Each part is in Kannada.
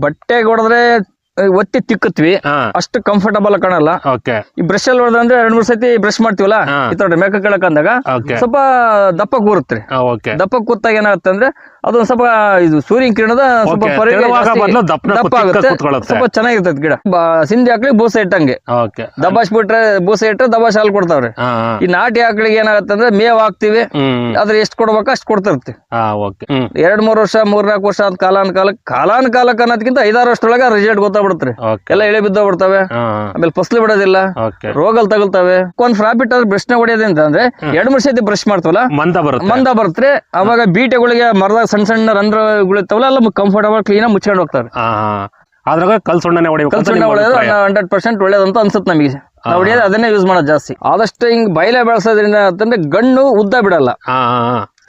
ಬಟ್ಟೆಗೆ ಹೊಡೆದ್ರೆ ಒತ್ತಿ ತಿಕ್ಕತ್ವಿ. ಅಷ್ಟು ಕಂಫರ್ಟಬಲ್ ಕಾಣಲ್ಲ. ಓಕೆ. ಈ ಬ್ರಷ್ ಅಲ್ಲಿ ಹೊಡೆದ್ರೆ ಎರಡ್ ಮೂರ್ ಸತಿ ಬ್ರಷ್ ಮಾಡ್ತೀವಲ್ಲ. ಈ ತರ ಮೇಕ ಕೆಳಕ್ ಅಂದಾಗ ಸ್ವಲ್ಪ ದಪ್ಪ ಕೂರುತ್ತೆ ದಪ್ಪ ಕೂತಾಗ ಏನಾಗುತ್ತೆ ಅಂದ್ರೆ ಅದೊಂದ್ ಸ್ವಲ್ಪ ಇದು ಸೂರ್ಯನ ಕಿರಣದ ಸ್ವಲ್ಪ ದಪ್ಪ ಆಗುತ್ತೆ. ಸ್ವಲ್ಪ ಚೆನ್ನಾಗಿರ್ತದೆ ಗಿಡ. ಸಿಂಧಿ ಹಾಕ್ಲಿ ಬೂಸ ಇಟ್ಟಂಗೆ. ದಬಾಸ್ ಬಿಟ್ರೆ ಬೂಸ ಇಟ್ರೆ ದಬಾಸ್ ಹಾಲು ಕೊಡ್ತಾವ್ರೆ. ಈ ನಾಟಿ ಆಕಳಿಗೆ ಏನಾಗುತ್ತೆ ಅಂದ್ರೆ ಮೇವ್ ಹಾಕ್ತಿವಿ. ಆದ್ರೆ ಅದ್ರ ಎಷ್ಟು ಕೊಡ್ಬೇಕು ಅಷ್ಟು ಕೊಡ್ತಿರ್ತಿ ಎರಡ್ ಮೂರ್ ವರ್ಷ ಮೂರ್ನಾಲ್ಕು ವರ್ಷ ಅಂತ ಕಾಲಾನ್ ಕಾಲಕ್ಕೆ ಕಾಲಾನ್ ಕಾಲಕ್ಕೆ ಅನ್ನೋದಕ್ಕಿಂತ ಐದಾರು ವರ್ಷದೊಳಗೆ ರಿಸಲ್ಟ್ ಗೊತ್ತಾಗ್ಬಿಡುತ್ತೆ ಓಕೆ ಎಲ್ಲ ಎಳೆ ಬಿದ್ದ ಬಿಡ್ತವೆ ಆಮೇಲೆ ಫಸ್ಲು ಬಿಡೋದಿಲ್ಲ. ರೋಗಲ್ ತಗಲ್ತವೆ. ಒಂದ್ ಫ್ರಾಪಿಟ್ ಆದ್ರೆ ಬ್ರಷ್ನ ಹೊಡೆಯೋದ್ರಿಂದ ಅಂದ್ರೆ ಎರಡ್ ಮೂರ್ ಸತಿ ಬ್ರಷ್ ಮಾಡ್ತವಲ್ಲ? ಮಂದ ಬರುತ್ತೆ. ಮಂದ ಬರುತ್ತೆ. ಅವಾಗ ಬೀಟೆಗಳಿಗೆ ಮರದಾಗ ಸಣ್ಣ ಸಣ್ಣ ರಂಧ್ರಗಳು ಇರ್ತಾವಲ್ಲ ಎಲ್ಲ ಕಂಫರ್ಟಬಲ್ ಕ್ಲೀನ್ ಆಗಿ ಮುಚ್ಕೊಂಡು ಹೋಗ್ತಾರೆ. ಅದ್ರಾಗ ಕಲ್ ಸುಣ್ಣನೆ ಕಲ್ಸಣ್ಣ ನಿಮ್ಮ ಹೊಡೆಯೋದು ಹಂಡ್ರೆಡ್ ಪರ್ಸೆಂಟ್ ಒಳ್ಳೇದಂತ ಅನ್ಸುತ್ತೆ ನಮಗೆ. ನಾವು ಹೊಡೆಯೋದು ಅದನ್ನೇ ಯೂಸ್ ಮಾಡೋದು ಜಾಸ್ತಿ. ಆದಷ್ಟು ಹಿಂಗ್ ಬಯಲೆ ಬೆಳೆಸೋದ್ರಿಂದ ಅಂತಂದ್ರೆ ಗಣ್ಣು ಉದ್ದ ಬಿಡಲ್ಲ.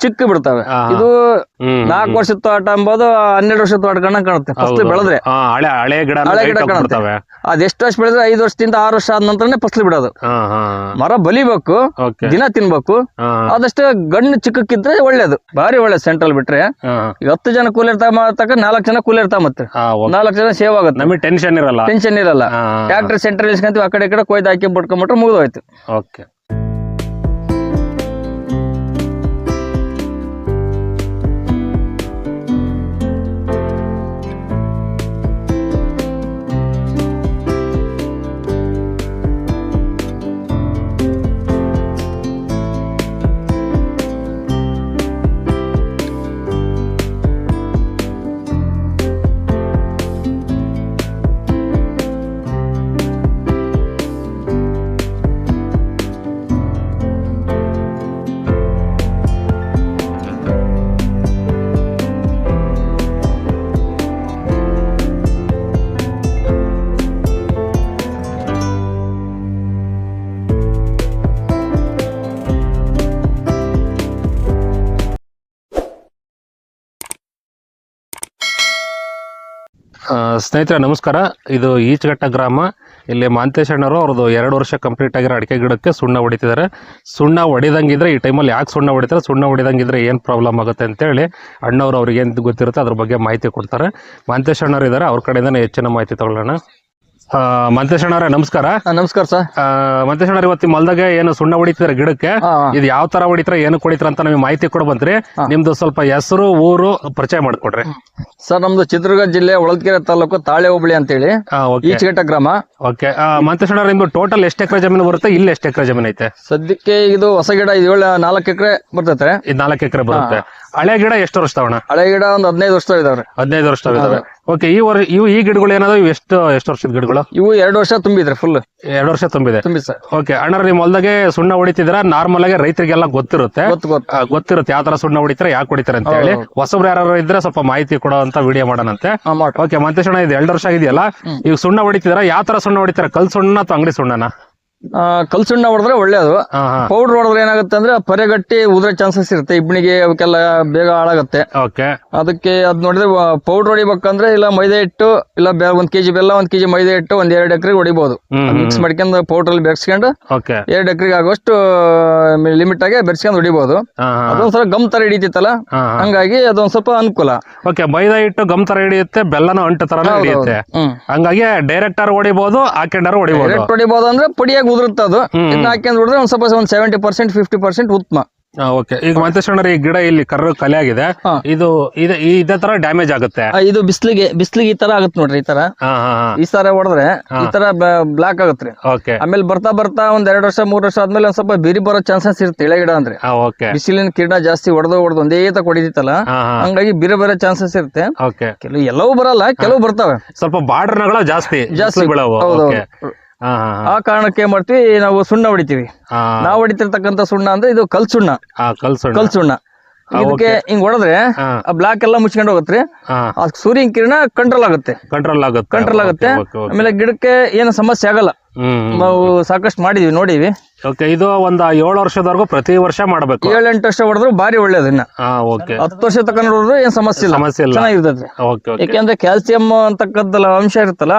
ಚಿಕ್ಕ ಬಿಡ್ತವೆ. ಇದು ನಾಕ್ ನಾಲ್ಕು ವರ್ಷದ ತೋಟ ಅಂಬೋದು ಹನ್ನೆರಡು ವರ್ಷದ ತೋಟ ಗಣ ಕಾಣುತ್ತೆ. ಫಸ್ಲು. ಬೆಳೆದ್ರೆ. ಹಳೆ ಗಿಡ ಕಾಣುತ್ತವೆ ಅದೆಷ್ಟು ವರ್ಷ ಬೆಳೆದ್ರೆ ಐದು ವರ್ಷದಿಂದ ಆರು ವರ್ಷ ಆದ ನಂತರನೇ ಫಸ್ಲು ಬಿಡೋದು. ಮರ ಬಲಿಬೇಕು ದಿನ ತಿನ್ಬೇಕು ಆದಷ್ಟು ಗಣ್ಣು ಚಿಕ್ಕಕ್ಕಿದ್ರೆ ಒಳ್ಳೇದು. ಭಾರಿ ಒಳ್ಳೇದು ಸೆಂಟ್ರಲ್ ಬಿಟ್ರೆ. ಈಗ ಹತ್ತು ಜನ ಕೂಲಿ ಇರ್ತಾ ಮಾತಾಕ ನಾಲ್ಕು ಜನ ಕೂಲಿ ಇರ್ತಾ ಮತ್ತೆ. ನಾಲ್ಕು ಜನ ಸೇವ್ ಆಗುತ್ತೆ. ನಮಗೆ ಟೆನ್ಷನ್ ಇರಲ್ಲ. ಟೆನ್ಷನ್ ಇರಲ್ಲ. ಟ್ರಾಕ್ಟರ್ ಸೆಂಟ್ರಲ್ ಇಸ್ಕೊಂತೀವಿ ಆ ಕಡೆ ಈ ಕಡೆ ಕೊಯ್ದು ಹಾಕಿ ಬಿಟ್ಕೊಂಡ್ಬಿಟ್ರೆ ಮುಗಿದೋಯ್ತು. ಓಕೆ ಸ್ನೇಹಿತರೆ, ನಮಸ್ಕಾರ. ಇದು ಈಚಘಟ್ಟ ಗ್ರಾಮ. ಇಲ್ಲಿ ಮಾಂತೇಶಣ್ಣರು ಅವ್ರದ್ದು ಎರಡು ವರ್ಷ ಕಂಪ್ಲೀಟ್ ಆಗಿರೋ ಅಡಿಕೆ ಗಿಡಕ್ಕೆ ಸುಣ್ಣ ಹೊಡಿತಿದ್ದಾರೆ. ಸುಣ್ಣ ಹೊಡೆದಂಗಿದ್ರೆ ಈ ಟೈಮಲ್ಲಿ ಯಾಕೆ ಸುಣ್ಣ ಹೊಡಿತಾರೆ? ಸುಣ್ಣ ಹೊಡೆದಂಗಿದ್ರೆ ಏನು ಪ್ರಾಬ್ಲಮ್ ಆಗುತ್ತೆ ಅಂತೇಳಿ ಅಣ್ಣವ್ರು ಅವ್ರಿಗೆ ಏನು ಗೊತ್ತಿರುತ್ತೆ, ಅದ್ರ ಬಗ್ಗೆ ಮಾಹಿತಿ ಕೊಡ್ತಾರೆ. ಮಾಂತೇಶ್ ಅಣ್ಣವ್ರು ಇದ್ದಾರೆ ಅವ್ರ ಕಡೆಯಿಂದ ಹೆಚ್ಚಿನ ಮಾಹಿತಿ ತಗೊಳ್ಳೋಣ. ಆ, ಮಾಂತೇಶ್ ನಮಸ್ಕಾರ. ನಮಸ್ಕಾರ ಸರ್. ಆ, ಮಾಂತೇಶ್ ಅಣ್ಣವ್ರು ಇವತ್ತು ಮಲ್ದಾಗೆ ಏನು ಸುಣ್ಣ ಹೊಡಿತೀರ ಗಿಡಕ್ಕೆ. ಇದು ಯಾವ ತರ ಹೊಡಿತಾರೆ ಏನು ಕೊಡಿತಾರ ಅಂತ ನಮಗೆ ಮಾಹಿತಿ ಕೊಡ ಬಂತ್ರಿ. ನಿಮ್ದು ಸ್ವಲ್ಪ ಹೆಸರು ಊರು ಪರಿಚಯ ಮಾಡ್ಕೊಡ್ರಿ. ಸರ್ ನಮ್ದು ಚಿತ್ರದುರ್ಗ ಜಿಲ್ಲೆ ಹೊಳಲ್ಕೆರೆ ತಾಲೂಕು ತಾಳೆ ಹೋಬಳಿ ಅಂತೇಳಿ ಹೇಳಿ ಈಚಗಟ್ಟ ಗ್ರಾಮ. ಓಕೆ. ಮಂತೇಶ್ ಅಣ್ಣ ನಿಮ್ದು ಟೋಟಲ್ ಎಷ್ಟು ಎಕರೆ ಜಮೀನು ಬರುತ್ತೆ ಇಲ್ಲಿ ಎಷ್ಟು ಎಕರೆ ಜಮೀನು ಐತೆ ಸದ್ಯಕ್ಕೆ ಇದು ಹೊಸ ಗಿಡ ಇದು ಏಳು ನಾಲ್ಕು ಎಕರೆ ಬರ್ತೈತೆ. ಇದು ನಾಲ್ಕು ಎಕರೆ ಬರುತ್ತೆ. ಹಳೆ ಗಿಡ ಎಷ್ಟು ವರ್ಷ ತಗೋಣ ಹಳೆ ಗಿಡ ಒಂದು ಹದಿನೈದು ವರ್ಷ ಇದಾವ್ರೆ ಹದಿನೈದು ವರ್ಷ ಇದಾವೆ ಓಕೆ ಈ ವರ್ ಇವು ಈ ಗಿಡಗಳು ಏನಾದ್ರು ಇವು ಎಷ್ಟು ಎಷ್ಟು ವರ್ಷದ ಗಿಡಗಳು? ಇವು ಎರಡು ವರ್ಷ ತುಂಬಿದ್ರೆ ಫುಲ್ ಎರಡು ವರ್ಷ ತುಂಬಿದೆ. ತುಂಬಿ ಸರ್. ಓಕೆ ಅಣ್ಣ ನಿಮ್ ಹೊಲ್ದಾಗೆ ಸುಣ್ಣ ಹೊಡಿತಿದ್ರ ನಾರ್ಮಲ್ ಆಗಿ ರೈತರಿಗೆಲ್ಲ ಗೊತ್ತಿರುತ್ತೆ. ಗೊತ್ತು ಗೊತ್ತು. ಆ, ಗೊತ್ತಿರುತ್ತೆ ಯಾವ ತರ ಸುಣ್ಣ ಹೊಡಿತಾರೆ ಯಾಕೆ ಹೊಡಿತಾರೆ ಅಂತ ಹೇಳಿ. ಹೊಸಬ್ರು ಯಾರು ಇದ್ರೆ ಸ್ವಲ್ಪ ಮಾಹಿತಿ ಕೊಡೋ ಅಂತ ವಿಡಿಯೋ ಮಾಡೋಣಂತೆ. ಹಾ ಮಾಡಿ. ಓಕೆ ಮಂತೇಶ್ ಅಣ್ಣ ಇದು ಎರಡು ವರ್ಷ ಆಗಿದೆಯಲ್ಲ? ಈಗ ಸುಣ್ಣ ಹೊಡಿತಿದ್ರ ಯಾವ ತರ ಸುಣ್ಣ ಹೊಡಿತಾರೆ? ಕಲ್ ಸುಣ್ಣ ಅಥವಾ ಅಂಗಡಿ ಸುಣ್ಣನ? ಕಲ್ಸುಣ್ಣ ಹೊಡೆದ್ರೆ ಒಳ್ಳೇದು. ಪೌಡರ್ ಹೊಡೆದ್ರೆ ಏನಾಗುತ್ತೆ ಅಂದ್ರೆ ಪರೆಗಟ್ಟಿ ಉದ್ರ ಚಾನ್ಸಸ್ ಇರುತ್ತೆ. ಇಬ್ಬನಿಗೆ ಅವಕ್ಕೆಲ್ಲ ಬೇಗ ಹಾಳಾಗುತ್ತೆ. ಅದಕ್ಕೆ ಅದ್ ನೋಡಿದ್ರೆ ಪೌಡರ್ ಹೊಡಿಬೇಕಂದ್ರೆ ಇಲ್ಲ ಮೈದಾ ಹಿಟ್ಟು ಇಲ್ಲ ಬೇರೆ ಒಂದ್ ಕೆಜಿ ಬೆಲ್ಲ ಒಂದ್ ಕೆಜಿ ಮೈದಾ ಹಿಟ್ಟು ಒಂದ್ ಎರಡು ಎಕರೆಗೆ ಹೊಡಿಬಹುದು ಮಿಕ್ಸ್ ಮಾಡ್ಕೊಂಡು ಪೌಡರ್ ಅಲ್ಲಿ ಬೆರೆಸ್ಕೊಂಡು ಎರಡು ಎಕರೆಗೆ ಆಗುವಷ್ಟು ಲಿಮಿಟ್ ಆಗಿ ಬೆರೆಸ್ಕೊಂಡು ಹೊಡಿಬಹುದು ಅದೊಂದ್ಸಲ ಗಮ್ ತರ ಹಿಡಿತಿತ್ತಲ್ಲ? ಹಂಗಾಗಿ ಅದೊಂದ್ ಸ್ವಲ್ಪ ಅನುಕೂಲ. ಓಕೆ ಮೈದಾ ಹಿಟ್ಟು ಗಮ್ ತರ ಹಿಡಿಯುತ್ತೆ ಬೆಲ್ಲನ ಅಂಟು ತರ ಹಿಡಿಯುತ್ತೆ. ಹಂಗಾಗಿ ಡೈರೆಕ್ಟರ್ ಹೊಡಿಬಹುದು ಹಾಕೊಂಡಾರು ಹೊಡಿಬಹುದು ಡೈರೆಕ್ಟ್ ಹೊಡಿಬಹುದು ಅಂದ್ರೆ ಪುಡಿಯಾಗಿ ಉದುರುತ್ತೆ ಅದು. ಇನ್ನು ಇದನ್ನ ಹಾಕ್ಯಂಡ್ ಹೊಡಿದ್ರೆ ಒಂದ್ ಸ್ವಲ್ಪ ಒಂದ್ ಸೆವೆಂಟಿ ಪರ್ಸೆಂಟ್ ಫಿಫ್ಟಿ ಪರ್ಸೆಂಟ್ ಉತ್ತಮ. ಓಕೆ ಈಗ ಮಂತೇಶ್ವರ ಈ ಗಿಡ ಇಲ್ಲಿ ಕರ್ರ ಕಲೆ ಆಗಿದೆ. ಇದು ಇದೆ ತರ ಡ್ಯಾಮೇಜ್ ಆಗುತ್ತೆ. ಇದು ಬಿಸ್ಲಿಗೆ ಬಿಸ್ಲಿಗೆ ಈ ತರ ಆಗುತ್ತೆ ನೋಡ್ರಿ ಈ ತರ. ಈ ತರ ಹೊಡೆದ್ರೆ ಈ ತರ ಬ್ಲಾಕ್ ಆಗುತ್ತೆ ಓಕೆ ಆಮೇಲೆ ಬರ್ತಾ ಬರ್ತಾ ಒಂದ್ ಎರಡ್ ವರ್ಷ ಮೂರ್ ವರ್ಷ ಆದ್ಮೇಲೆ ಒಂದ್ ಸ್ವಲ್ಪ ಬಿರಿ ಬರೋ ಚಾನ್ಸಸ್ ಇರುತ್ತೆ ಇಳೆ ಗಿಡ ಅಂದ್ರೆ. ಬಿಸಿಲಿನ ಕಿರಣ ಜಾಸ್ತಿ ಹೊಡೆದು ಹೊಡೆದು ಒಂದೇ ತ ಕೊಡಿದಿತ್ತಲ್ಲ ಹಂಗಾಗಿ ಬಿರಿ ಬರೋ ಚಾನ್ಸಸ್ ಇರುತ್ತೆ. ಕೆಲವು ಎಲ್ಲವೂ ಬರಲ್ಲ ಕೆಲವು ಬರ್ತಾವೆ. ಸ್ವಲ್ಪ ಬಾರ್ಡರ್ಗಳು ಜಾಸ್ತಿ ಜಾಸ್ತಿ. ಹೌದು ಆ ಕಾರಣಕ್ಕೆ ಏನ್ ಮಾಡ್ತೀವಿ ನಾವು ಸುಣ್ಣ ಹೊಡಿತೀವಿ. ನಾವು ಹೊಡಿತಿರ್ತಕ್ಕಂತ ಸುಣ್ಣ ಅಂದ್ರೆ ಇದು ಕಲ್ ಸುಣ್ಣ ಕಲ್ ಸುಣ್ಣ ಇದಕ್ಕೆ ಹಿಂಗ್ ಹೊಡೆದ್ರೆ ಆ. ಬ್ಲಾಕ್ ಎಲ್ಲ ಮುಚ್ಕೊಂಡು ಹೋಗುತ್ತೆ ಆ. ಸೂರ್ಯನ ಕಿರಣ ಕಂಟ್ರೋಲ್ ಆಗುತ್ತೆ. ಕಂಟ್ರೋಲ್ ಆಗುತ್ತೆ. ಕಂಟ್ರೋಲ್ ಆಗುತ್ತೆ. ಆಮೇಲೆ ಗಿಡಕ್ಕೆ ಏನು ಸಮಸ್ಯೆ ಆಗಲ್ಲ. ನಾವು ಸಾಕಷ್ಟು ಮಾಡಿದೀವಿ ನೋಡಿವಿ ಓಕೆ ಇದು ಒಂದು ಏಳು ವರ್ಷದವರೆಗೂ ಪ್ರತಿ ವರ್ಷ ಮಾಡಬೇಕು. ಏಳೆಂಟು ವರ್ಷ ಹೊಡೆದ್ರು ಬಾರಿ ಒಳ್ಳೇದನ್ನ ಓಕೆ ಹತ್ತು ವರ್ಷ ತಕ ನೋಡಿದ್ರು ಏನ್ ಸಮಸ್ಯೆ ಇಲ್ಲ. ಸಮಸ್ಯೆ ಇಲ್ಲ. ಚೆನ್ನಾಗಿರ್ತೈತಿ. ಓಕೆ ಯಾಕೆಂದ್ರೆ ಕ್ಯಾಲ್ಸಿಯಂ ಅಂತಕ್ಕದ್ದಲ್ಲ ಅಂಶ ಇರುತ್ತಲ್ಲ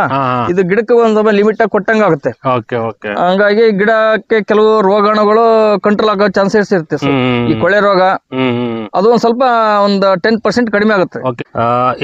ಇದು ಗಿಡಕ್ಕೆ ಒಂದ್ ಸ್ವಲ್ಪ ಲಿಮಿಟ್ ಆಗಿ ಕೊಟ್ಟಂಗ ಆಗುತ್ತೆ. ಓಕೆ ಓಕೆ ಹಂಗಾಗಿ ಗಿಡಕ್ಕೆ ಕೆಲವು ರೋಗಾಣುಗಳು ಕಂಟ್ರೋಲ್ ಆಗೋ ಚಾನ್ಸಸ್ ಇರುತ್ತೆ ಈ ಕೊಳೆ ರೋಗ ಅದು ಒಂದ್ ಸ್ವಲ್ಪ ಒಂದ್ ಟೆನ್ ಪರ್ಸೆಂಟ್ ಕಡಿಮೆ ಆಗುತ್ತೆ.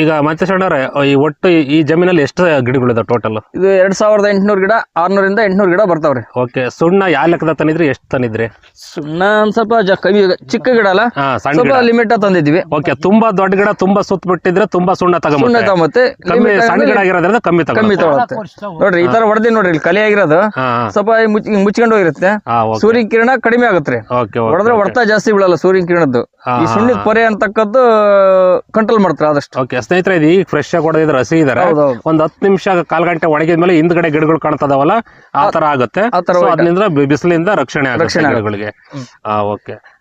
ಈಗ ಮತ್ತೆ ಸಣ್ಣವ್ರೆ ಈ ಒಟ್ಟು ಈ- ಜಮೀನಲ್ಲಿ ಎಷ್ಟು ಗಿಡಗಳಿದಾವೆ ಟೋಟಲ್ ಇದು ಎರಡ್ ಸಾವಿರದ ಎಂಟುನೂರು ಗಿಡ ಆರ್ನೂರಿಂದ ಎಂಟುನೂರು ಗಿಡ ಬರ್ತಾವ್ರಿ. ಓಕೆ ಸುಣ್ಣ ಯಾವ ಲೆಕ್ಕದ ತಂದಿದ್ರಿ ಎಷ್ಟು ತಂದಿದ್ರಿ ಸುಣ್ಣ ಒಂದ್ ಸ್ವಲ್ಪ ಜ- ಕಮ್ಮಿ ಚಿಕ್ಕ ಗಿಡ ಅಲ್ಲ? ಹಾ ಸಣ್ಣ ಸ್ವಲ್ಪ ಗಿಡ. ಲಿಮಿಟ್ ತಂದಿದ್ವಿ ಓಕೆ ತುಂಬಾ ದೊಡ್ಡ ಗಿಡ ತುಂಬಾ ಸುತ್ತ ಬಿಟ್ಟಿದ್ರೆ ತುಂಬಾ ಸುಣ್ಣ ಸುಣ್ಣ ತಗೊಂಬತ್ತೆ. ಕಮ್ಮಿ ಸಣ್ಣ ಗಿಡ ಆಗಿರೋದ್ರಿಂದ ಕಮ್ಮಿ ಕಮ್ಮಿ ತಗೊಂಡು ತಗೊಳುತ್ತೆ ನೋಡ್ರಿ ಈ ತರ ಹೊಡೆದಿ ನೋಡ್ರಿ ಇಲ್ಲಿ ಕಲೆ ಆಗಿರೋದು. ಹಾ ಸ್ವಲ್ಪ ಈ ಮುಚ್ ಹಿಂಗ್ ಮುಚ್ಕೊಂಡು ಹೋಗಿರುತ್ತೆ. ಹಾ ಓಕೆ ಸೂರ್ಯ ಕಿರಣ ಕಡಿಮೆ ಆಗುತ್ತೆ ಓಕೆ ಹೊಡೆದ್ರೆ ಹೊಡ್ತಾ ಜಾಸ್ತಿ ಬೀಳಲ್ಲ ಸೂರ್ಯನ ಕಿರಣದ್ದು. ಹಾ, ಈ ಸುಣ್ಣ ಪೊರೆ ಅಂತಕ್ಕದ್ದು ಕಂಟ್ರೋಲ್ ಮಾಡ್ತಾರೆ ಆದಷ್ಟು. ಓಕೆ ಸ್ನೇಹಿತರೆ ಇದು ಈಗ ಫ್ರೆಶ್ ಆಗಿ ಹೊಡೆದಿದ್ರೆ ಹಸಿ ಇದಾರೆ. ಹೌದೌದು ಒಂದ್ ಹತ್ತು ನಿಮಿಷ ಕಾಲ್ ಗಂಟೆ ಒಣಗಿದ್ಮೇಲೆ ಹಿಂದ್ಗಡೆ ಗಿಡಗಳು ಕಾಣ್ತದವಲ್ಲ? ಆ ತರ ಆಗುತ್ತೆ. ಆ ತರ white. ಅದರಿಂದ ಆಗುತ್ತೆ ರಕ್ಷಣೆ ಹಾ ಓಕೆ.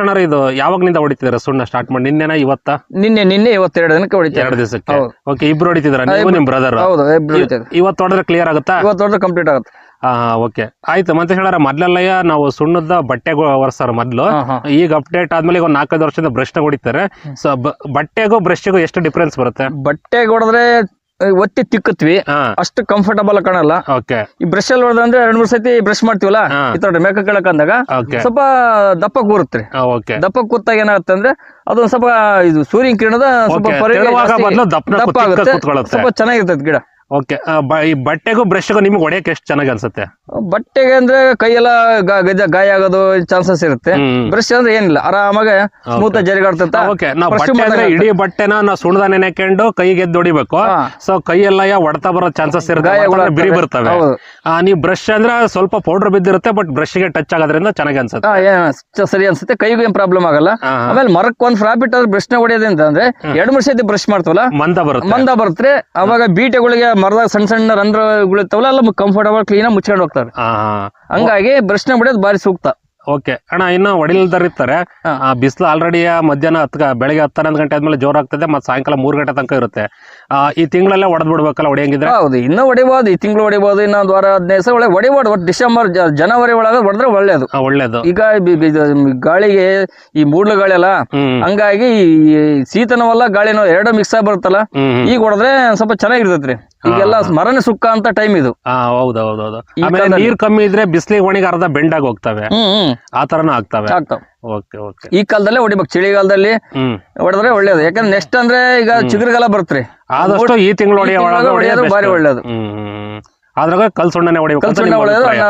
ಅಣ್ಣವ್ರೆ ಇದು ಯಾವಾಗ್ನಿಂದ ಹೊಡಿತಿದಾರೆ ಸುಣ್ಣ ಸ್ಟಾರ್ಟ್ ಮಾಡಿ? ನಿನ್ನೆನ ಇವತ್ತ? ನಿನ್ನೆ ನಿನ್ನೆ ಇವತ್ತೆರಡು ದಿನಕ್ಕೆ ಹೊಡಿತಾರೆ ಎರಡು ದಿವಸಕ್ಕೆ. ಓಕೆ ಇಬ್ರು ಹೊಡಿತಿದ್ರ ನೀವು. ನಿಮ್ ಬ್ರದರ್ ಹೌದು ಇವತ್ತು ಹೊಡೆದ್ರೆ ಕ್ಲಿಯರ್ ಆಗುತ್ತಾ? ಇವತ್ತು ಹೊಡೆದ್ರೆ ಕಂಪ್ಲೀಟ್ ಆಗುತ್ತೆ. ಹಾ ಓಕೆ. ಆಯ್ತು ಮತ್ತೆ ಹೇಳಾರ ಮೊದ್ಲೆಲ್ಲಯ್ಯ ನಾವು ಸುಣ್ಣದ ಬಟ್ಟೆಗೂ ಒರೆಸಾರ ಮೊದ್ಲು. ಈಗ ಅಪ್ಡೇಟ್ ಆದ್ಮೇಲೆ ಈಗ ಒಂದು ನಾಲ್ಕೈದು ವರ್ಷದಿಂದ ಬ್ರಷ್ ಹೊಡಿತಾರೆ. ಸೊ ಬಟ್ಟೆಗೂ ಬ್ರಷ್ಗೂ ಎಷ್ಟು ಡಿಫ್ರೆನ್ಸ್ ಬರುತ್ತೆ? ಬಟ್ಟೆಗೆ ಹೊಡೆದ್ರೆ ಒತ್ತಿ ತಿಕ್ಕತ್ವಿ. ಅಷ್ಟು ಕಂಫರ್ಟಬಲ್ ಕಾಣಲ್ಲ. ಓಕೆ. ಈ ಬ್ರಷ್ ಅಲ್ಲಿ ಹೊಡೆದ್ರೆ ಎರಡ್ ಮೂರ್ ಸತಿ ಬ್ರಷ್ ಮಾಡ್ತೀವಲ್ಲ. ಈ ತರ ಮೇಕ ಕೇಳಕ್ ಅಂದಾಗ ಸ್ವಲ್ಪ ದಪ್ಪ ಕೂರುತ್ತೆ ದಪ್ಪ ಕೂತಾಗ ಏನಾಗುತ್ತೆ ಅಂದ್ರೆ ಅದೊಂದ್ ಸ್ವಲ್ಪ ಇದು ಸೂರ್ಯನ ಕಿರಣದ ಸ್ವಲ್ಪ ದಪ್ಪ ಆಗುತ್ತೆ. ಸ್ವಲ್ಪ ಚೆನ್ನಾಗಿರ್ತದೆ ಗಿಡ. ಓಕೆ ಈ ಬಟ್ಟೆಗೂ ಬ್ರಷ್ಗೂ ನಿಮ್ಗೆ ಹೊಡೆಯಕ್ಕೆ ಎಷ್ಟು ಚೆನ್ನಾಗಿ ಅನ್ಸುತ್ತೆ? ಬಟ್ಟೆಗೆ ಅಂದ್ರೆ ಕೈಯೆಲ್ಲ ಗಜ ಗಾಯ ಆಗೋದು ಚಾನ್ಸಸ್ ಇರುತ್ತೆ. ಬ್ರಷ್ ಅಂದ್ರೆ ಏನಿಲ್ಲ ಆರಾಮಾಗಿ ಸ್ಮೂತ್ ಜರಿಗಾಡ್ತೈತ ಓಕೆ ನಾವು ಬಟ್ಟೆ ಅಂದ್ರೆ ಇಡೀ ಬಟ್ಟೆನ ನಾವು ಸುಣ್ಣದ ನೆನೆಕೊಂಡು ಕೈಗೆ ಎದ್ದು ಹೊಡಿಬೇಕು. ಸೊ ಕೈಯೆಲ್ಲ ಹೊಡ್ತಾ ಬರೋ ಚಾನ್ಸಸ್ ಇರುತ್ತೆ ಬಿರಿ. ಬರ್ತವೆ. ನೀವು ಬ್ರಷ್ ಅಂದ್ರೆ ಸ್ವಲ್ಪ ಪೌಡರ್ ಬಿದ್ದಿರುತ್ತೆ ಬಟ್ ಬ್ರಷ್ಗೆ ಟಚ್ ಆಗೋದ್ರಿಂದ ಚೆನ್ನಾಗಿ ಅನ್ಸುತ್ತೆ. ಸರಿ ಅನ್ಸುತ್ತೆ ಕೈಗೂ ಏನ್ ಪ್ರಾಬ್ಲಮ್ ಆಗಲ್ಲ. ಆಮೇಲೆ ಮರಕ್ ಒಂದ್ ಫ್ರಾಬಿಟ್ ಆದ್ರೆ ಬ್ರಷ್ನ ಹೊಡೆಯೋದ್ರಿಂದ ಅಂದ್ರೆ ಎರಡು ಮೂರ್ ಸತಿ ಬ್ರಷ್ ಮಾಡ್ತವಲ್ಲ? ಮಂದ ಬರುತ್ತೆ. ಮಂದ ಬರುತ್ತೆ ಅವಾಗ ಬೀಟೆಗಳಿಗೆ ಮರದಾಗ ಸಣ್ಣ ಸಣ್ಣ ರಂಧ್ರಗಳು ಇರ್ತಾವಲ್ಲ ಎಲ್ಲ ಕಂಫರ್ಟಬಲ್ ಕ್ಲೀನ್ ಆಗಿ ಮುಚ್ಕೊಂಡು ಹೋಗ್ತಾರೆ. ಹಂಗಾಗಿ ಬ್ರಷ್ನ ಬಿಡೋದು ಬಾರಿ ಸೂಕ್ತ. ಓಕೆ. ಅಣ್ಣ ಇನ್ನು ಹೊಡಿಲ್ದಾರ ಇರ್ತಾರೆ. ಆ ಬಿಸಿಲು ಆಲ್ರೆಡಿ ಮಧ್ಯಾಹ್ನ ಹತ್ತು ಬೆಳಗ್ಗೆ ಹತ್ತು ಹನ್ನೊಂದು ಗಂಟೆ ಆದ್ಮೇಲೆ ಜೋರಾಗ್ತದೆ ಮತ್ತೆ ಸಾಯಂಕಾಲ ಮೂರು ಗಂಟೆ ತನಕ ಇರುತ್ತೆ. ಆ, ಈ ತಿಂಗಳಲ್ಲೇ ಹೊಡೆದ್ ಬಿಡ್ಬೇಕಲ್ಲ ಹೊಡಿಯಂಗಿದ್ರೆ ಹೌದು ಇನ್ನು ಹೊಡಿಬಹುದು ಈ ತಿಂಗಳು ಹೊಡಿಬೋದು ಇನ್ನೊಂದು ವಾರ ಹದಿನೈದು ದಿವಸ ಒಳಗೆ ಹೊಡಿಬೋದು ಒಟ್ಟು ಡಿಸೆಂಬರ್ ಜನವರಿ ಒಳಗೆ ಹೊಡೆದ್ರೆ ಒಳ್ಳೇದು ಒಳ್ಳೇದು ಈಗ ಗಾಳಿಗೆ ಈ ಮೂಡ್ಲುಗಳೆಲ್ಲ ಹಂಗಾಗಿ ಈ ಶೀತನವಲ್ಲ ಗಾಳಿನೋ ಎರಡು ಮಿಕ್ಸ್ ಆಗಿ ಬರುತ್ತಲ್ಲ. ಈಗ ಹೊಡೆದ್ರೆ ಸ್ವಲ್ಪ ಚೆನ್ನಾಗಿರ್ತೈತ್ರಿ. ಈಗೆಲ್ಲ ಸ್ಮರಣೆ ಸುಕ್ಕ ಅಂತ ಟೈಮ್ ಇದು. ಹೌದು ಹೌದು ಹೌದು. ಆಮೇಲೆ ನೀರ್ ಕಮ್ಮಿ ಇದ್ರೆ ಬಿಸಿಲಿಗೆ ಒಣಗಿ ಅರ್ಧ ಬೆಂಡಾಗಿ ಹೋಗ್ತವೆ. ಆ ತರನು ಆಗ್ತವೆ. Okay okay. ಈ ಕಾಲದಲ್ಲೇ ಹೊಡಿಬೇಕು. ಚಳಿಗಾಲದಲ್ಲಿ ಹೊಡೆದ್ರೆ ಒಳ್ಳೇದು. ಯಾಕಂದ್ರೆ ನೆಕ್ಸ್ಟ್ ಅಂದ್ರೆ ಈಗ ಚಿಗುರುಗಾಲ ಬರುತ್ತೆ ಆದಷ್ಟು ಈ ತಿಂಗಳು ಹೊಡೆಯೋದು ಬಾರಿ ಒಳ್ಳೇದು. ಅದ್ರಾಗ ಕಲ್ ಸುಣ್ಣನೆ ಹೊಡಿಬೇಕು.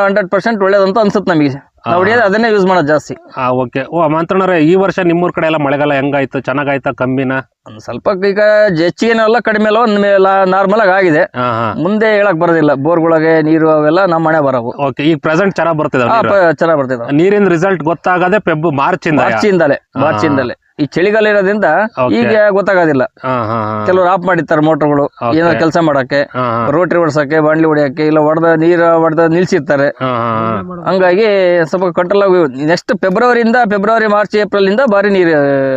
ಹಂಡ್ರೆಡ್ ಪರ್ಸೆಂಟ್ ಒಳ್ಳೇದು ಅಂತ ಅನ್ಸುತ್ತೆ ನಮಗೆ. ನಾವು ಹೊಡಿಯೋದು ಅದನ್ನೇ ಯೂಸ್ ಮಾಡೋದು ಜಾಸ್ತಿ. ಆ ಓಕೆ ಓ ಆಮಂತ್ರಣರೇ ಈ ವರ್ಷ ನಿಮ್ಮೂರ್ ಕಡೆ ಎಲ್ಲ ಮಳೆಗಾಲ ಹೆಂಗಾಯ್ತು? ಚೆನ್ನಾಗಾಯ್ತಾ ಕಮ್ಮಿನ? ಒಂದ್ ಸ್ವಲ್ಪ ಈಗ ಹೆಚ್ಚಿಗೆನೆಲ್ಲ ಕಡಿಮೆ ಅಲ್ಲ ಒಂದ್ ನಾರ್ಮಲ್ ಆಗಿ ಆಗಿದೆ. ಹಾ ಹಾ. ಮುಂದೆ ಹೇಳಕ್ ಬರೋದಿಲ್ಲ. ಬೋರ್ಗಳಿಗೆ ನೀರು ಅವೆಲ್ಲ ನಮ್ಮ ಮನೆ ಬರವು. ಓಕೆ ಈಗ ಪ್ರೆಸೆಂಟ್ ಚೆನ್ನಾಗಿ ಬರ್ತಿದಾವೆ ನೀರು. ಚೆನ್ನಾಗ್ ಬರ್ತಿದಾವೆ. ನೀರಿನ ರಿಸಲ್ಟ್ ಗೊತ್ತಾಗದೆ ಪೆಬ್ ಮಾರ್ಚ್ ಇಂದ ಮಾರ್ಚಿಂದಲೇ ಮಾರ್ಚಿಂದಲೇ ಈ ಚಳಿಗಾಲ ಇರೋದ್ರಿಂದ ಈಗ ಗೊತ್ತಾಗೋದಿಲ್ಲ. ಕೆಲವರು ಆಫ್ ಮಾಡಿರ್ತಾರೆ ಮೋಟರ್ಗಳು ಗಳು ಏನೋ ಕೆಲಸ ಮಾಡಕ್ಕೆ ರೋಟ್ರಿ ಹೊಡ್ಸಕ್ಕೆ ಬಾಂಡ್ಲಿ ಹೊಡಿಯಕ್ಕೆ ಇಲ್ಲ ಹೊಡೆದ ನೀರು ಹೊಡೆದ ನಿಲ್ಸಿರ್ತಾರೆ. ಹಂಗಾಗಿ ಸ್ವಲ್ಪ ಕಂಟ್ರೋಲ್ ಆಗಿ ನೆಕ್ಸ್ಟ್ ಫೆಬ್ರವರಿಯಿಂದ ಫೆಬ್ರವರಿ ಮಾರ್ಚ್ ಏಪ್ರಿಲ್ ಇಂದ ಭಾರಿ ನೀರು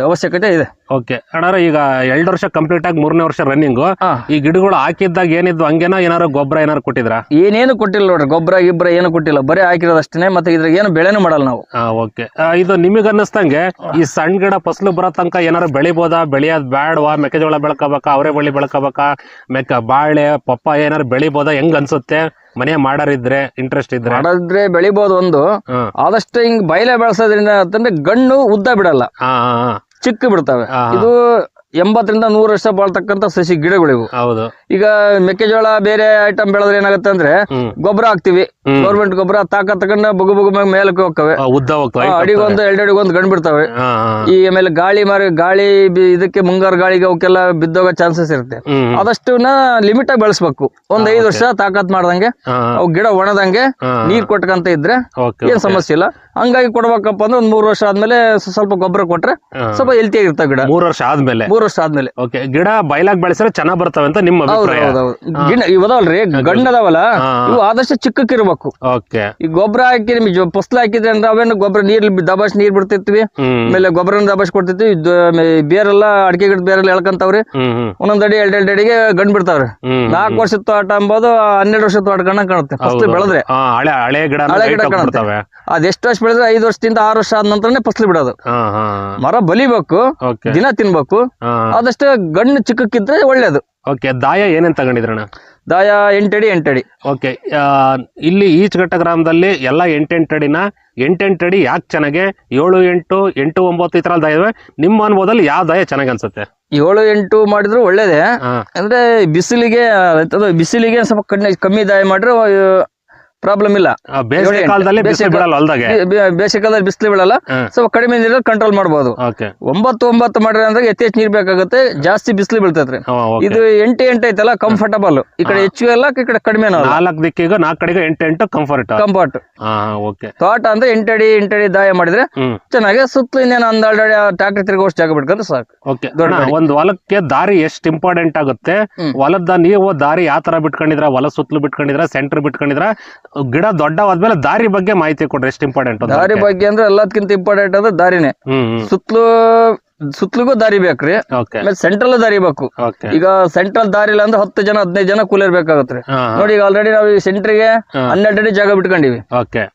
ಅವಶ್ಯಕತೆ ಇದೆ. ಓಕೆ. ಅಣ್ಣಾರ ಈಗ ಎರಡು ವರ್ಷ ಕಂಪ್ಲೀಟ್ ಆಗಿ ಮೂರನೇ ವರ್ಷ ರನ್ನಿಂಗು ಹಾ. ಈ ಗಿಡಗಳು ಹಾಕಿದ್ದಾಗ ಏನಿದ್ವು? ಹಂಗೇನ ಏನಾರು ಗೊಬ್ಬರ ಏನಾರು ಕೊಟ್ಟಿದ್ರ? ಏನೇನು ಕೊಟ್ಟಿಲ್ಲ ನೋಡ್ರಿ. ಗೊಬ್ಬರ ಗಿಬ್ಬರ ಏನು ಕೊಟ್ಟಿಲ್ಲ. ಬರೀ ಹಾಕಿರೋದಷ್ಟೇ ಮತ್ತೆ ಇದ್ರಾಗ ಏನು ಬೆಳೆನೂ ಮಾಡಲ್ಲ ನಾವು. ಓಕೆ. ಇದು ನಿಮಗೆ ಅನ್ನಿಸ್ತಂಗೆ ಈ ಸಣ್ಣ ಗಿಡ ಫಸಲು ಬರೋ ತನಕ ಏನಾರು ಬೆಳಿಬೋದಾ? ಬೆಳೆಯೋದ್ ಬ್ಯಾಡವಾ? ಮೆಕ್ಕೆಜೋಳ ಬೆಳ್ಕೋಬೇಕಾ? ಅವರೇ ಬಳ್ಳಿ ಬೆಳ್ಕೋಬೇಕಾ? ಮೆಕ್ಕ ಬಾಳೆ ಪಪ್ಪ ಏನಾರು ಬೆಳಿಬೋದಾ? ಹೆಂಗ್ ಅನ್ಸುತ್ತೆ? ಮನೆ ಮಾಡಾರಿದ್ರೆ ಇಂಟ್ರೆಸ್ಟ್ ಇದ್ರೆ. ಮಾಡಿದ್ರೆ ಬೆಳಿಬಹುದು ಒಂದು. ಆದಷ್ಟು ಹಿಂಗ್ ಬಯಲೆ ಬೆಳೆಸೋದ್ರಿಂದ ಅಂತಂದ್ರೆ ಗಣ್ಣು ಉದ್ದ ಬಿಡಲ್ಲ. ಹಾ ಹಾ, ಹಾ. ಚಿಕ್ಕ ಬಿಡ್ತವೆ. ಇದು ಎಂಬತ್ತರಿಂದ ನೂರು ವರ್ಷ ಬಾಳ್ತಕ್ಕಂತ ಸಸಿ ಗಿಡಗಳಿವು. ಹೌದು. ಈಗ ಮೆಕ್ಕೆಜೋಳ ಬೇರೆ ಐಟಮ್ ಬೆಳೆದ್ರೆ ಏನಾಗುತ್ತೆ ಅಂದ್ರೆ ಗೊಬ್ಬರ ಹಾಕ್ತಿವಿ. ಗವರ್ಮೆಂಟ್ ಗೌರ್ಮೆಂಟ್ ಗೊಬ್ಬರ ತಾಕ ತಕೊಂಡ ಬಗು ಬಗು ಮೇಲಕ್ಕೆ ಹೋಗ್ತವೆ. ಅಡಿಗೊಂದು ಎರಡಡಿಗೊಂದು ಗಂಡು ಬಿಡ್ತವೆ. ಈ ಆಮೇಲೆ ಗಾಳಿ ಮಾರಿ ಗಾಳಿ ಇದಕ್ಕೆ ಮುಂಗಾರು ಗಾಳಿಗೆ ಅವಕ್ಕೆಲ್ಲ ಬಿದ್ದೋಗೋ ಚಾನ್ಸಸ್ ಇರುತ್ತೆ. ಅದಷ್ಟನ್ನ ಲಿಮಿಟ್ ಆಗಿ ಬೆಳೆಸ್ಬೇಕು. ಒಂದ್ ಐದು ವರ್ಷ ತಾಕತ್ ಮಾಡ್ದಂಗೆ ಅವು ಗಿಡ ಒಣದಂಗೆ. ನೀರ್ ಕೊಟ್ಕಂತ ಇದ್ರೆ ಏನ್ ಸಮಸ್ಯೆ ಇಲ್ಲ. ಹಂಗಾಗಿ ಕೊಡ್ಬೇಕಪ್ಪ ಅಂದ್ರೆ ಒಂದ್ ಮೂರ್ ವರ್ಷ ಆದ್ಮೇಲೆ ಸ್ವಲ್ಪ ಗೊಬ್ಬರ ಕೊಟ್ರೆ ಸ್ವಲ್ಪ ಹೆಲ್ತಿ ಆಗಿರ್ತಾವ ಗಿಡ. ಮೂರ್ ವರ್ಷ ಆದ್ಮೇಲೆ? ಮೂರ್ ವರ್ಷ ಆದ್ಮೇಲೆ. ಓಕೆ ಗಿಡ ಬಯಲಾಗ್ ಬೆಳೆಸಿದ್ರೆ ಚೆನ್ನಾಗ್ ಬರ್ತವೆ ಅಂತ ನಿಮ್ಮ ಹೌದು ಅಭಿಪ್ರಾಯ. ಹೌದೌದು ಗಿಡ ಇವದವಲ್ರಿ ಗಣ್ಣದವಲ್ಲ ಹಾ. ಇವು ಆದಷ್ಟು ಚಿಕ್ಕಕ್ಕಿರ್ಬೇಕು ಓಕೆ ಈ ಗೊಬ್ಬರ ಹಾಕಿ ನಿಮ್ಗೆ ಫಸ್ಲ್ ಹಾಕಿದ್ರೆ ಅಂದ್ರೆ ಅವೇನು ಗೊಬ್ಬರ ನೀರ್ ದಬಾಶ್ ನೀರ್ ಬಿಡ್ತಿರ್ತೀವಿ ಹ್ಮ್. ಆಮೇಲೆ ಗೊಬ್ಬರನ ದಬಾಶ್ ಕೊಡ್ತಿರ್ತೀವಿ ಇದ್ ಬೇರೆಲ್ಲ ಅಡಿಕೆ ಗಿಡದ ಬೇರೆಲ್ಲ ಎಳ್ಕಂತಾವ್ರಿ. ಹ್ಮ್ ಹ್ಮ್. ಒಂದೊಂದ್ ಅಡಿ ಎರಡ್ ಎರಡ್ ಅಡಿಗೆ ಗಂಡ್ ಬಿಡ್ತಾವ್ರಿ. ಹ್ಮ್ ನಾಲ್ಕು ವರ್ಷದ ತೋಟ ಅಂಬೋದು ಹನ್ನೆರಡು ವರ್ಷದ ತೋಟ ಕಣ್ಣ ಕಾಣುತ್ತೆ. ಫಸ್ಟ್ ಹೌದು. ಬೆಳೆದ್ರೆ. ಹಾ, ಹಳೆ ಹಳೆ ಗಿಡ ಹಳೆ ಗಿಡ ಕಾಣುತ್ತೆ. ಅದ್ ಎಷ್ಟು ವರ್ಷ ಬೆಳೆದ್ರೆ ಐದು ವರ್ಷದಿಂದ ಆರು ವರ್ಷ ಆದ ನಂತರನೇ ಫಸಲು ಬಿಡೋದು. ಮರ ಬಲಿಬೇಕು ದಿನ ತಿನ್ಬೇಕು ಆದಷ್ಟು ಗಣ್ಣು ಚಿಕ್ಕಕ್ಕಿದ್ರೆ ಒಳ್ಳೇದು. ಓಕೆ ದಾಯ ಏನೇನ್ ತಗೊಂಡಿದ್ರಣ್ಣ? ದಾಯ ಎಂಟಡಿ ಎಂಟಡಿ. ಓಕೆ ಇಲ್ಲಿ ಈಚಘಟ್ಟ ಗ್ರಾಮದಲ್ಲಿ ಎಲ್ಲ ಎಂಟೆಂಟಡಿನ ಎಂಟೆಂಟಡಿ ಯಾಕೆ ಚೆನ್ನಾಗೆ? ಏಳು ಎಂಟು ಎಂಟು ಒಂಬತ್ತು ಈ ಥರ ದಾಯ ಇದಾವೆ ನಿಮ್ಮ ಅನುಭವದಲ್ಲಿ ಯಾವ ದಾಯ ಚೆನ್ನಾಗಿ ಅನ್ಸುತ್ತೆ? ಏಳು ಎಂಟು ಮಾಡಿದ್ರು ಒಳ್ಳೇದೇ. ಅಂದ್ರೆ ಬಿಸಿಲಿಗೆ ಬಿಸಿಲಿಗೆ ಸ್ವಲ್ಪ ಕಡಿಮೆ ಕಮ್ಮಿ ದಾಯ ಮಾಡ್ರೆ ಪ್ರಾಬ್ಲಮ್ ಇಲ್ಲ. ಬೇಸಿಗೆ. ಕಾಲದಲ್ಲಿ ಬಿಸಿಲು ಬಿಡಲ್ಲ ಬೇಸಿಗೆ ಬಿಸಿಲು ಬೀಳಲ್ಲ ಹಾ. ಸ್ವಲ್ಪ ಕಡಿಮೆ ನೀರಲ್ಲಿ ಕಂಟ್ರೋಲ್ ಮಾಡಬಹುದು ಒಂಬತ್ತು ಒಂಬತ್ತು ಮಾಡಿದ್ರೆ ಅಂದ್ರೆ ಹೆಚ್ಚು ನೀರ್ ಬೇಕಾಗುತ್ತೆ ಜಾಸ್ತಿ ಬಿಸಿಲು ಬೀಳ್ತೈತ್ರಿ. ಇದು ಎಂಟು ಎಂಟು ಐತಲ್ಲ ಕಂಫರ್ಟಬಲ್ ಈ ಕಡೆ ಹೆಚ್ಚು ಎಲ್ಲ ಈ ಕಡೆ ಕಡಿಮೆ ನಾಲ್ಕು ದಿಕ್ಕಿಗೆ ನಾಲ್ಕು ಕಡೆಗೆ ಎಂಟು ಎಂಟು ಕಂಫರ್ಟ್ ಕಂಫರ್ಟ್ ತೋಟ ಅಂದ್ರೆ ಎಂಟಡಿ ಎಂಟಡಿ ದಾಯ ಮಾಡಿದ್ರೆ ಚೆನ್ನಾಗಿ ಸುತ್ತಲೂ ಇನ್ನೇನು ಒಂದ್ ಟ್ರಾಕ್ಟರ್ ತಿರುಗೋಷ್ಟು ಜಾಗ ಬಿಟ್ಕೊಂಡ್ರೆ ಸಾಕು. ಓಕೆ. ಒಂದ್ ಹೊಲಕ್ಕೆ ದಾರಿ ಎಷ್ಟು ಇಂಪಾರ್ಟೆಂಟ್ ಆಗುತ್ತೆ. ಹೊಲದ ನೀವು ದಾರಿ ಯಾವ ತರ ಬಿಟ್ಕೊಂಡಿದ್ರ ಹೊಲ ಸುತ್ತಲೂ ಬಿಟ್ಕೊಂಡಿದ್ರ ಸೆಂಟರ್ ಬಿಟ್ಕೊಂಡಿದ್ರ ಗಿಡ ದೊಡ್ಡವಾದ್ಮೇಲೆ ದಾರಿ ಬಗ್ಗೆ ಮಾಹಿತಿ ಕೊಡ್ರಿ ಎಷ್ಟು ಇಂಪಾರ್ಟೆಂಟ್ ದಾರಿ ಬಗ್ಗೆ ಅಂದ್ರೆ ಎಲ್ಲದಕ್ಕಿಂತ ಇಂಪಾರ್ಟೆಂಟ್ ಅಂದ್ರೆ ದಾರಿನೇ. ಸುತ್ತಲೂ ಸುತ್ತಲಿಗೂ ದಾರಿ ಬೇಕ್ರಿ. ಆಮೇಲೆ ಸೆಂಟ್ರಲ್ ದಾರಿ ಬೇಕು. ಈಗ ಸೆಂಟ್ರಲ್ ದಾರಿ ಇಲ್ಲ ಅಂದ್ರೆ ಹತ್ತು ಜನ ಹದಿನೈದು ಜನ ಕೂಲಿಯರ್ ಬೇಕಾಗತ್ರಿ ನೋಡಿ ಈಗ ಆಲ್ರೆಡಿ ನಾವು ಈ ಸೆಂಟ್ರಿಗೆ. ಹನ್ನೆರಡು ಅಡಿ ಜಾಗ ಬಿಟ್ಕೊಂಡಿವಿ.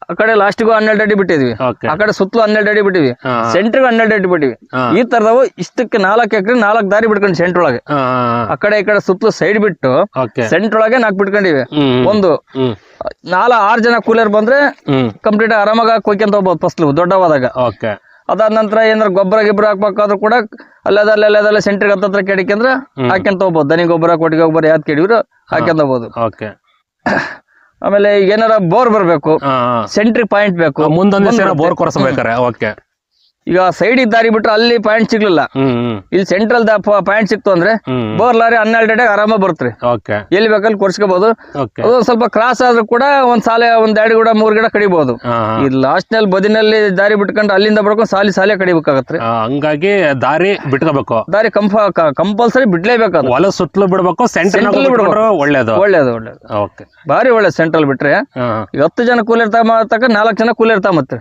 ಆ ಕಡೆ ಲಾಸ್ಟ್ಗೂ ಹನ್ನೆರಡು ಅಡಿ ಬಿಟ್ಟಿದ್ವಿ. ಆ ಕಡೆ ಸುತ್ತಲೂ ಹನ್ನೆರಡು ಅಡಿ ಬಿಟ್ಟಿವಿ ಸೆಂಟ್ರಿಗೂ ಹನ್ನೆರಡು ಅಡಿ ಬಿಟ್ಟಿವಿ. ಈ ತರದವು ಇಷ್ಟಕ್ಕೆ ನಾಲ್ಕು ಎಕರೆ ನಾಲ್ಕು ದಾರಿ ಬಿಟ್ಕೊಂಡು ಸೆಂಟ್ರ್ ಒಳಗೆ. ಆ ಕಡೆ ಈ ಕಡೆ ಸುತ್ತಲೂ ಸೈಡ್ ಬಿಟ್ಟು ಸೆಂಟ್ರ್ ಒಳಗೆ ನಾಲ್ಕು ಬಿಟ್ಕೊಂಡಿವಿ. ಒಂದು ನಾಲ್ಕು ನಾಲ ಆರು ಜನ ಕೂಲಿಯರ್ ಬಂದ್ರೆ ಕಂಪ್ಲೀಟ್ ಆರಾಮಾಗ ಕೊಯ್ಕೊಂತ ಹೋಗ್ಬೋದು ಫಸ್ಲು ದೊಡ್ಡವಾದಾಗ. ಅದಾದ ನಂತರ ಏನಾರ ಗೊಬ್ಬರ ಗಿಬ್ಬರ ಹಾಕ್ಬೇಕಾದ್ರೂ ಕೂಡ ಅಲ್ಲದಲ್ಲ ಅಲ್ಲದಲ್ಲ ಸೆಂಟ್ರಿಗೆ ಹತ್ತತ್ರ ಕೆಡಿಕಂದ್ರೆ ಹಾಕ್ಯಂತ ಹೋಗ್ಬೋದು. ದನಿ ಗೊಬ್ಬರ ಕೊಟ್ಟಿಗೆ ಗೊಬ್ಬರ ಯಾವ್ದು ಕೆಡಿದ್ರು ಹಾಕ್ಯಂತ ಹೋಗ್ಬೋದು. ಓಕೆ. ಆಮೇಲೆ ಈಗ ಏನಾರ ಬೋರ್ ಬರಬೇಕು. ಸೆಂಟ್ರಿ ಪಾಯಿಂಟ್ ಬೇಕು. ಮುಂದೊಂದು ಬೋರ್ ಕೊರಸಬೇಕಾರೆ ಓಕೆ. ಈಗ ಸೈಡ್ ದಾರಿ ಬಿಟ್ರೆ ಅಲ್ಲಿ ಪಾಯಿಂಟ್ ಸಿಗ್ಲಿಲ್ಲ. ಇಲ್ಲಿ ಸೆಂಟ್ರಲ್ ಪಾಯಿಂಟ್ ಸಿಕ್ತು ಅಂದ್ರೆ ಬೋರ್ ಲಾರಿ ಹನ್ನೆರಡು ಗಂಟೆಗೆ ಆರಾಮ ಬರುತ್ತೆ. ಎಲ್ಲಿ ಬೇಕಲ್ಲಿ ಕೊಡ್ಸ್ಕೋಬಹುದು ಓಕೆ ಅದು ಸ್ವಲ್ಪ ಕ್ರಾಸ್ ಆದ್ರೂ ಕೂಡ ಒಂದ್ ಸಾಲೆ ಒಂದ್ ಎರಡು ಗಿಡ ಮೂರ್ ಗಿಡ ಕಡಿಬಹುದು ಇಲ್ಲಿ ಈ ಲಾಸ್ಟ್ನಲ್ಲಿ ಬದಿನಲ್ಲಿ ದಾರಿ ಬಿಟ್ಕೊಂಡು ಅಲ್ಲಿಂದ ಬರ್ಕೊಂಡು ಸಾಲಿ ಸಾಲೆ ಕಡಿಬೇಕಾಗತ್ರಿ ಹಂಗಾಗಿ ದಾರಿ ಬಿಟ್ಕೋಬೇಕು. ದಾರಿ ಕಂಪ ಕಂಪಲ್ಸರಿ ಬಿಡ್ಲೇಬೇಕು ಹೊಲ ಸುತ್ತಲೂ ಬಿಡ್ಬೇಕು ಸೆಂಟ್ರಲ್ ಬಿಡ್ಬೇಕು. ಒಳ್ಳೇದು. ಒಳ್ಳೇದು ಒಳ್ಳೇದು. ಭಾರಿ ಒಳ್ಳೇದು ಸೆಂಟ್ರಲ್ ಬಿಟ್ರೆ ಈಗ ಹತ್ತು ಜನ ಕೂಲಿರ್ತಾ ತಕ್ಕ ನಾಲ್ಕು ಜನ ಕೂಲಿರ್ತಾ ಮತ್ತೆ.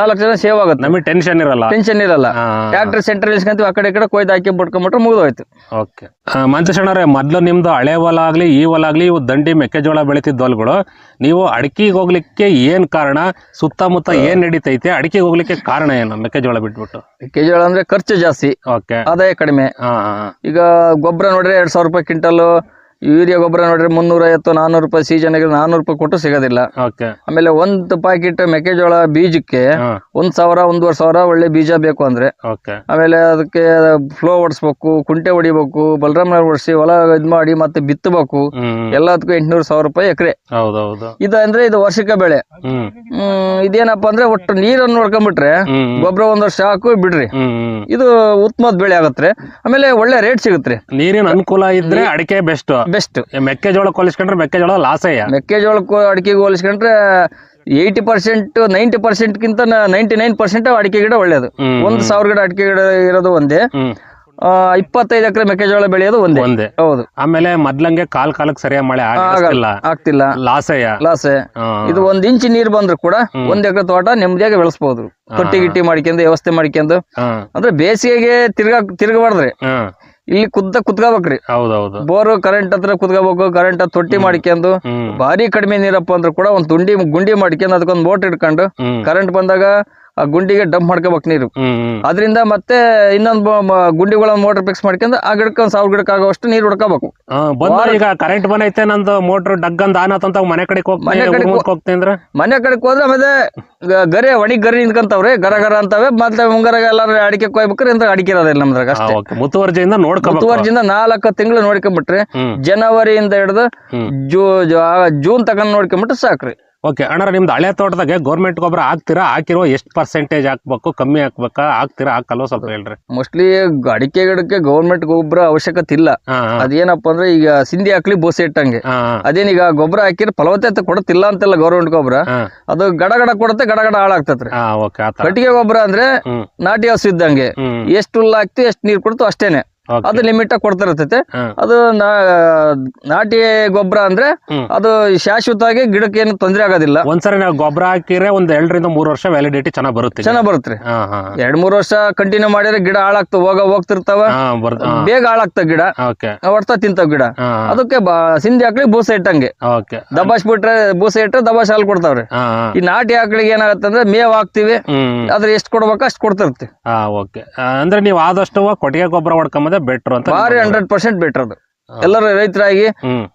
ನಾಲ್ಕು ಜನ ಸೇವ್ ಆಗುತ್ತೆ. ನಮಗೆ ಟೆನ್ಷನ್ ಇರಲ್ಲ. ಟೆನ್ಷನ್ ಇರಲ್ಲ. ಟ್ರಾಕ್ಟರ್ ಸೆಂಟರ್ ಇಸ್ಕೊಂತೀವಿ ಆ ಕಡೆ ಈ ಕಡೆ ಕೊಯ್ದು ಹಾಕಿ ಬಿಟ್ಕೊಂಡ್ಬಿಟ್ರೆ ಮುಗಿದೋಯ್ತು. ಓಕೆ ಮಂಚೇಶಣ್ಣವ್ರೆ ಮೊದ್ಲು ನಿಮ್ದು ಹಳೆ ಹೊಲ ಆಗ್ಲಿ ಈ ಹೊಲ ಆಗ್ಲಿ ಇವು ದಂಡಿ ಮೆಕ್ಕೆಜೋಳ ಬೆಳೀತಿದ್ದ ಹೊಲ್ಗಳು. ನೀವು ಅಡಿಕೆಗೆ ಹೋಗ್ಲಿಕ್ಕೆ ಏನ್ ಕಾರಣ? ಸುತ್ತಮುತ್ತ ಏನ್ ನಡೀತೈತೆ? ಅಡಿಕೆಗೆ ಹೋಗ್ಲಿಕ್ಕೆ ಕಾರಣ ಏನು? ಮೆಕ್ಕೆಜೋಳ ಬಿಟ್ಬಿಟ್ಟು. ಮೆಕ್ಕೆಜೋಳ ಅಂದ್ರೆ ಖರ್ಚು ಜಾಸ್ತಿ. ಓಕೆ ಆದಾಯ ಕಡಿಮೆ. ಹಾ ಹಾ ಈಗ ಗೊಬ್ಬರ ನೋಡ್ರಿ ಎರಡ್ ಸಾವಿರ ರೂಪಾಯಿ ಕ್ವಿಂಟಲ್ ಯೂರಿಯಾ ಗೊಬ್ಬರ ನೋಡ್ರಿ ಮುನ್ನೂರ ಐವತ್ತು ನಾನೂರು ರೂಪಾಯಿ ಸೀಸನ್ ನಾನ್ನೂರು ರೂಪಾಯಿ ಕೊಟ್ಟು ಸಿಗೋದಿಲ್ಲ. ಓಕೆ ಆಮೇಲೆ ಒಂದು ಪ್ಯಾಕೆಟ್ ಮೆಕ್ಕೆಜೋಳ ಬೀಜಕ್ಕೆ ಒಂದ್ ಸಾವಿರ ಒಂದೂವರೆ ಸಾವಿರ ಒಳ್ಳೆ ಬೀಜ ಬೇಕು ಅಂದ್ರೆ. ಓಕೆ ಆಮೇಲೆ ಅದಕ್ಕೆ ಫ್ಲೋ ಓಡಿಸ್ಬೇಕು ಕುಂಟೆ ಹೊಡಿಬೇಕು ಬಲರಾಮ ಓಡಿಸಿ ಹೊಲ ಇದ್ ಮಾಡಿ ಮತ್ತೆ ಬಿತ್ತಬೇಕು. ಎಲ್ಲದಕ್ಕೂ ಎಂಟ್ನೂರು ಸಾವಿರ ರೂಪಾಯಿ ಎಕರೆ. ಹೌದೌದು. ಇದು ಅಂದ್ರೆ ಇದು ವರ್ಷಕ್ಕೆ ಬೆಳೆ. ಹ್ಮ್. ಇದೇನಪ್ಪಾ ಅಂದ್ರೆ ಒಟ್ಟು ನೀರನ್ನು ನೋಡ್ಕೊಂಡ್ಬಿಟ್ರೆ ಗೊಬ್ಬರ ಒಂದ್ ವರ್ಷ ಹಾಕು ಬಿಡ್ರಿ. ಇದು ಉತ್ತಮದ ಬೆಳೆ ಆಗತ್ರಿ. ಆಮೇಲೆ ಒಳ್ಳೆ ರೇಟ್ ಸಿಗುತ್ತೆ ನೀರಿನ ಅನುಕೂಲ ಇದ್ರೆ ಅಡಿಕೆ ಬೆಸ್ಟ್. ಬೆಸ್ಟ್ ಮೆಕ್ಕೆಜೋಳ ಕೊಲಿಸ್ಕೊಂಡ್ರೆ ಮೆಕ್ಕೆಜೋಳ ಲಾಸಯ್ಯ ಮೆಕ್ಕೆಜೋಳಕ್ಕೂ ಅಡಿಕೆಗೆ ಹೋಲಿಸ್ಕೊಂಡ್ರೆ ಏಯ್ಟಿ ಪರ್ಸೆಂಟ್ ನೈಂಟಿ ಪರ್ಸೆಂಟ್ಗಿಂತ ನೈಂಟಿ ನೈನ್ ಪರ್ಸೆಂಟ್ ಅಡಿಕೆ ಗಿಡ ಒಳ್ಳೇದು. ಒಂದ್ ಸಾವಿರ ಗಿಡ ಅಡಿಕೆ ಗಿಡ ಇರೋದು ಒಂದೇ. ಇಪ್ಪತ್ತೈದು ಎಕರೆ ಮೆಕ್ಕೆಜೋಳ ಬೆಳೆಯೋದು ಒಂದೇ. ಒಂದೇ. ಹೌದು. ಆಮೇಲೆ ಮೊದ್ಲಂಗೆ ಕಾಲ್ ಕಾಲಕ್ಕೆ ಸರಿಯಾಗಿ ಮಳೆ ಆಗಲ್ಲ ಆಗ್ತಿಲ್ಲ. ಲಾಸೆಯ ಲಾಸೆ. ಇದು ಒಂದ್ ಇಂಚ್ ನೀರ್ ಬಂದ್ರು ಕೂಡ ಒಂದ್ ಎಕರೆ ತೋಟ ನೆಮ್ಮದಿಯಾಗಿ ಬೆಳೆಸಬಹುದು ತೊಟ್ಟಿ ಗಿಟ್ಟಿ ಮಾಡ್ಕೊಂಡು ವ್ಯವಸ್ಥೆ ಮಾಡ್ಕೊಂಡು. ಅಂದ್ರೆ ಬೇಸಿಗೆಗೆ ತಿರ್ಗಾ ತಿರ್ಗಬಾರ್ದ್ರಿ ಇಲ್ಲಿ ಕುದ್ದ ಕುತ್ಕೋಬೇಕ್ರಿ ಹೌದೌದು. ಬೋರ್ ಕರೆಂಟ್ ಹತ್ರ ಕುತ್ಕೋಬೇಕು ಕರೆಂಟ್ ತೊಟ್ಟಿ ಮಾಡ್ಕೊಂಡು ಭಾರಿ ಕಡಿಮೆ ನೀರಪ್ಪ ಅಂದ್ರೂ ಕೂಡ ಒಂದ್ ತುಂಡಿ ಗುಂಡಿ ಮಾಡ್ಕೊಂಡು ಅದಕ್ಕೊಂದು ಮೋಟರ್ ಇಟ್ಕೊಂಡು ಕರೆಂಟ್ ಬಂದಾಗ ಆ ಗುಂಡಿಗೆ ಡಂಪ್ ಮಾಡ್ಕೋಬೇಕು ನೀರು. ಅದರಿಂದ ಮತ್ತೆ ಇನ್ನೊಂದು ಗುಂಡಿಗಳ ಮೋಟರ್ ಫಿಕ್ಸ್ ಮಾಡ್ಕೊಂಡು ಆ ಗಿಡಕ್ಕೆ ಒಂದ್ ಸಾವಿರ ಗಿಡಕ್ಕೆ ಆಗೋಷ್ಟು ನೀರು ಹುಡ್ಕೋಬೇಕು. ಈಗ ಕರೆಂಟ್ ಬಂದೈತೆ ನಂದು ಮೋಟರ್ ಡಗ್ ಅಂತ ಮನೆ ಕಡೆಗೆ ಮನೆ ಕಡೆ ಹೋಗ್ತೀನಿ ಮನೆ ಕಡೆಗೆ ಹೋದ್ರೆ ಮತ್ತೆ ಗರಿ ಒಣಗಿ ಗರಿ ನಿಂತ್ಕೊಂತಾವ್ರಿ ಗರ ಗರ ಅಂತವೆ ಮತ್ತೆ ಮುಂಗರಾಗ ಎಲ್ಲಾರು ಅಡಿಕೆ ಕೊಯ್ಬೇಕ್ರಿ ಅಂತ ಅಡಿಕೆ ಇರೋದಿಲ್ಲ ನಮ್ದ್ರಾಗ ಅಷ್ಟೇ. ಮುತುವರ್ಜಿಯಿಂದ ನೋಡ್ಕೊ ಮುತುವರ್ಜಿಯಿಂದ ನಾಲ್ಕು ತಿಂಗಳು ನೋಡ್ಕೊಂಬಿಟ್ರಿ ಜನವರಿಯಿಂದ ಹಿಡಿದು ಜೂ ಜೂನ್ ತಗೊಂಡ್ ನೋಡ್ಕೊಂಬಿಟ್ರೆ ಸಾಕ್ರಿ. ಓಕೆ ಅಣ್ಣ ನಿಮ್ದು ಹಳೆ ತೋಟದಾಗೆ ಗೌರ್ಮೆಂಟ್ ಗೊಬ್ಬರ ಹಾಕ್ತೀರಾ? ಹಾಕಿರೋ ಎಷ್ಟು ಪರ್ಸೆಂಟೇಜ್ ಹಾಕ್ಬೇಕು? ಕಮ್ಮಿ ಹಾಕ್ಬೇಕಾ? ಹಾಕ್ತೀರಾ? ಹಾಕಲ್ವ ಸ್ವಲ್ಪ ಹೇಳ್ರಿ. ಮೋಸ್ಟ್ಲಿ ಅಡಿಕೆ ಗಿಡಕ್ಕೆ ಗೌರ್ಮೆಂಟ್ ಗೊಬ್ಬರ ಅವಶ್ಯಕತೆ ಇಲ್ಲ. ಅದೇನಪ್ಪ ಅಂದ್ರೆ ಈಗ ಸಿಂಧಿ ಹಾಕ್ಲಿ ಬೋಸೆ ಇಟ್ಟಂಗೆ. ಅದೇನೀಗ ಗೊಬ್ಬರ ಹಾಕಿದ್ರೆ ಫಲವತ್ತತೆ ಕೊಡುತ್ತಿಲ್ಲ ಅಂತೆಲ್ಲ ಗೌರ್ಮೆಂಟ್ ಗೊಬ್ಬರ. ಅದು ಗಡಗಡ ಗಡ ಕೊಡುತ್ತೆ ಗಡ ಗಡ ಹಾಳಾಗ್ತತ್ರಿ. ಕಟ್ಟಿಗೆ ಗೊಬ್ಬರ ಅಂದ್ರೆ ನಾಟಿ ಹಸು ಇದ್ದಂಗೆ. ಎಷ್ಟು ಹುಲ್ಲು ಹಾಕ್ತಿ ಎಷ್ಟು ನೀರು ಕೊಡ್ತು ಅಷ್ಟೇನೆ. ಅದು ಲಿಮಿಟ್ ಆಗಿ ಕೊಡ್ತಾ ಇರ್ತೈತೆ ಅದು ನಾಟಿ ಗೊಬ್ಬರ ಅಂದ್ರೆ ಅದು ಶಾಶ್ವತವಾಗಿ ಗಿಡಕ್ಕೆ ಏನು ತೊಂದರೆ ಆಗೋದಿಲ್ಲ. ಒಂದ್ಸರಿ ನಾವು ಗೊಬ್ಬರ ಹಾಕಿದ್ರೆ ಒಂದ್ ಎರಡರಿಂದ ಮೂರು ವರ್ಷ ವ್ಯಾಲಿಡಿಟಿ ಚೆನ್ನಾಗಿ ಬರುತ್ತೆ ಚೆನ್ನಾಗ್ ಬರುತ್ತೆ ಎರಡ್ ಮೂರ್ ವರ್ಷ ಕಂಟಿನ್ಯೂ ಮಾಡಿದ್ರೆ ಗಿಡ ಹಾಳಾಗ್ತವ ಹೋಗ ಹೋಗ್ತಿರ್ತಾವ. ಬೇಗ ಹಾಳಾಗ್ತಾವ ಗಿಡ. ಹೊಡ್ತಾ ತಿಂತಾವ ಗಿಡ. ಅದಕ್ಕೆ ಸಿಂಧಿ ಹಾಕ್ಲಿ ಬೂಸ ಇಟ್ಟಂಗೆ. ದಬಾಸ್ ದಬಾಶ್ ಬಿಟ್ರೆ ಬೂಸ ಇಟ್ರೆ ದಬಾಸ್ ಹಾಲು ಕೊಡ್ತಾವ್ರಿ. ಈ ನಾಟಿ ಆಕಳಿಗೆ ಏನಾಗತ್ತೆ ಅಂದ್ರೆ ಮೇವ್ ಹಾಕ್ತಿವಿ. ಆದ್ರೆ ಅದ್ರ ಎಷ್ಟು ಕೊಡ್ಬೇಕು ಅಷ್ಟು ಕೊಡ್ತಿರ್ತಿ ಹಾ ಓಕೆ ಅಂದ್ರೆ ನೀವು ಆದಷ್ಟು ಕೊಟ್ಟಿಗೆ ಗೊಬ್ಬರ ಬೆಟರ್ ಅಂತ ಭಾರಿ ಹಂಡ್ರೆಡ್ ಪರ್ಸೆಂಟ್ ಬೆಟರ್ ಅದು. ಎಲ್ಲರೂ ರೈತರಾಗಿ